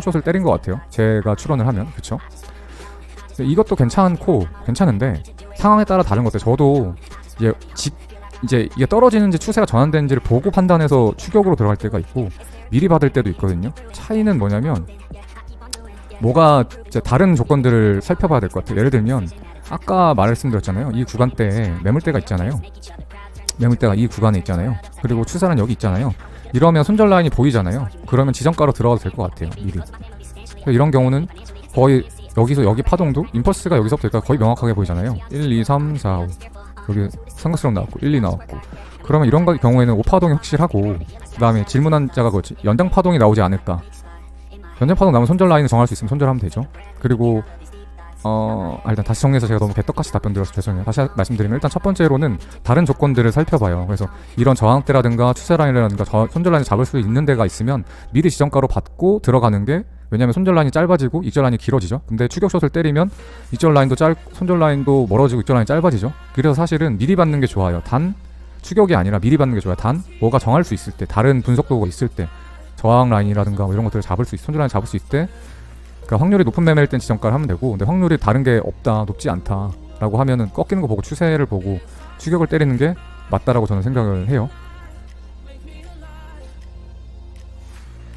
숏을 때린 것 같아요. 제가 추론을 하면 그쵸? 이것도 괜찮고 괜찮은데 상황에 따라 다른 것 같아요. 저도 이제 직 이제 이게 떨어지는지 추세가 전환되는지를 보고 판단해서 추격으로 들어갈 때가 있고 미리 받을 때도 있거든요. 차이는 뭐냐면 뭐가 다른 조건들을 살펴봐야 될 것 같아요. 예를 들면 아까 말씀드렸잖아요. 이 구간대에 매물대가 있잖아요. 매물대가 이 구간에 있잖아요. 그리고 추세는 여기 있잖아요. 이러면 손절 라인이 보이잖아요. 그러면 지정가로 들어가도 될 것 같아요. 미리. 이런 경우는 거의 여기서 여기 파동도 임펄스가 여기서부터 여기까지 거의 명확하게 보이잖아요. 1, 2, 3, 4, 5. 여기 삼각수령 나왔고 1, 2 나왔고. 그러면 이런 거- 경우에는 5파동이 확실하고 그 다음에 질문 한 자가 그렇지. 연장 파동이 나오지 않을까. 연장 파동 나오면 손절 라인을 정할 수 있으면 손절하면 되죠. 그리고 어 아, 일단 다시 정리해서 제가 너무 개떡같이 답변 드려서 죄송해요. 다시 하- 말씀드리면 일단 첫 번째로는 다른 조건들을 살펴봐요. 그래서 이런 저항대라든가 추세 라인이라든가 저, 손절 라인을 잡을 수 있는 데가 있으면 미리 지정가로 받고 들어가는 게 왜냐면 손절 라인이 짧아지고 익절 라인이 길어지죠. 근데 추격샷을 때리면 익절 라인도 짧 손절 라인도 멀어지고 익절 라인이 짧아지죠. 그래서 사실은 미리 받는 게 좋아요. 단 추격이 아니라 미리 받는 게 좋아요. 단 뭐가 정할 수 있을 때 다른 분석도가 있을 때 저항 라인이라든가 뭐 이런 것들을 잡을 수 있, 손절 라인 잡을 수 있을 때 그러니까 확률이 높은 매매일 땐 지정가를 하면 되고 근데 확률이 다른 게 없다 높지 않다라고 하면은 꺾이는 거 보고 추세를 보고 추격을 때리는 게 맞다라고 저는 생각을 해요.